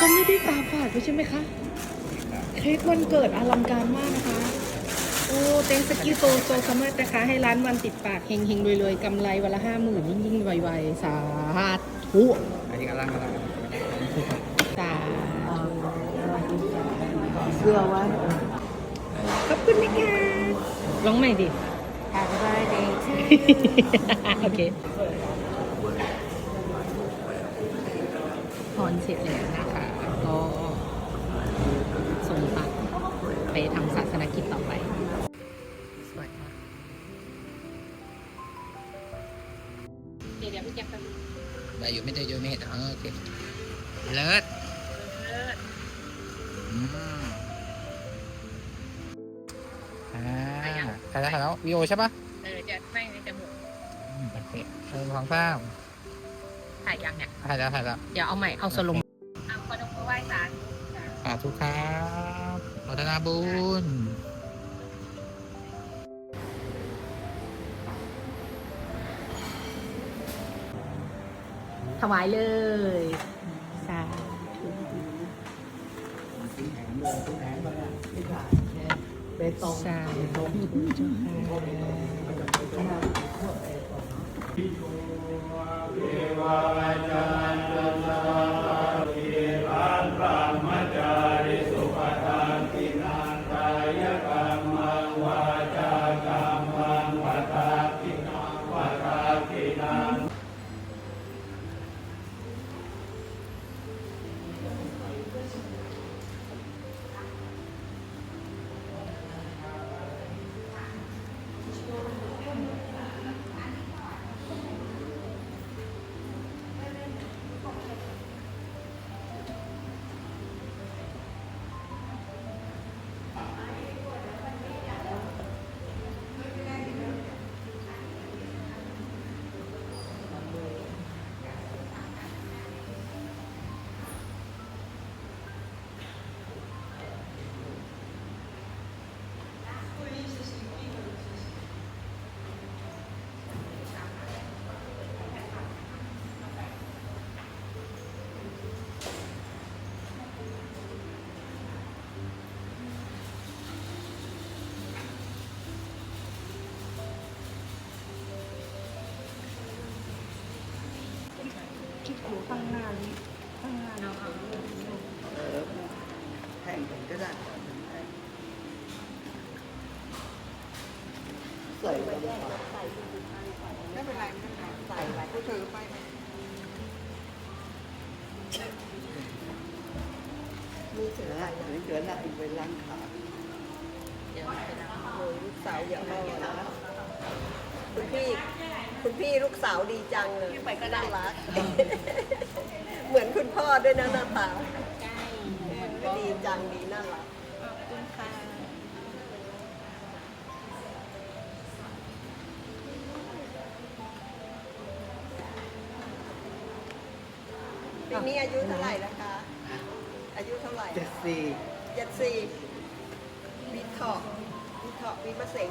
ฉันไม่ได้ตามฝาดใช่ไหมคะ เค้กวันเกิดอลังการมากนะคะ โอ้เต็งสกิโซโซสมัตนะคะให้ร้านวันติดปากเฮงเฮงๆรวยๆกำไรวันละห้าหมื่นยิ่งยิ่งๆไวๆสาธุอันนี้กำลังกำลังสาธุเสื้อไว้ขอบคุณนะคะร้องใหม่ดิ Happy birthday to โอเคพรเสร็จแล้วนะคะ ก็ส่งตัดไปทำศาสนกิจต่อไปสวยมากเดี๋ยวพี่แจ๊คไปได้อยู่ไม่ได้เยอะไม่เห็นอ๋อโอเคเลิศอืมอ่าถ่ายแล้วถ่ายแล้ววิดีโอใช่ปะเออจะไม่ในจมูกอืมโอเคหนึ่งสองสามถ่ายยังเนี่ยถ่ายแล้วถ่ายแล้วเดี๋ยวเอาใหม่เอาสลงาธุครับพัฒนาบุญถวายเลยสาธุเบตงสาธุเจ้าค่ะ คิดอยู่ข้างหน้านี้ข้างหน้านี้เออแข่งกันก็ได้ใส่ไว้ไม่เป็นไรไม่เป็นไรใส่ไว้ก็ถือไปมีเสืออย่างนี้เสือหน้าอีกไปล้างขาเดี๋ยวไปรับโอ้ยสาวอย่าเอาอะนะคุณพี่ คุณพี่ลูกสาวดีจังเลยไปก็น่ารัก เหมือนคุณพ่อด้วยนะหน้าตาใกล้ก็ดีจังดีน่ารัก ขอบคุณค่ะปีนี้อายุเท่าไหร่แล้วคะ อายุเท่าไหร่เจ็ดสี่เจ็ดสี่ปีเถาะปีเถาะปีมะเสง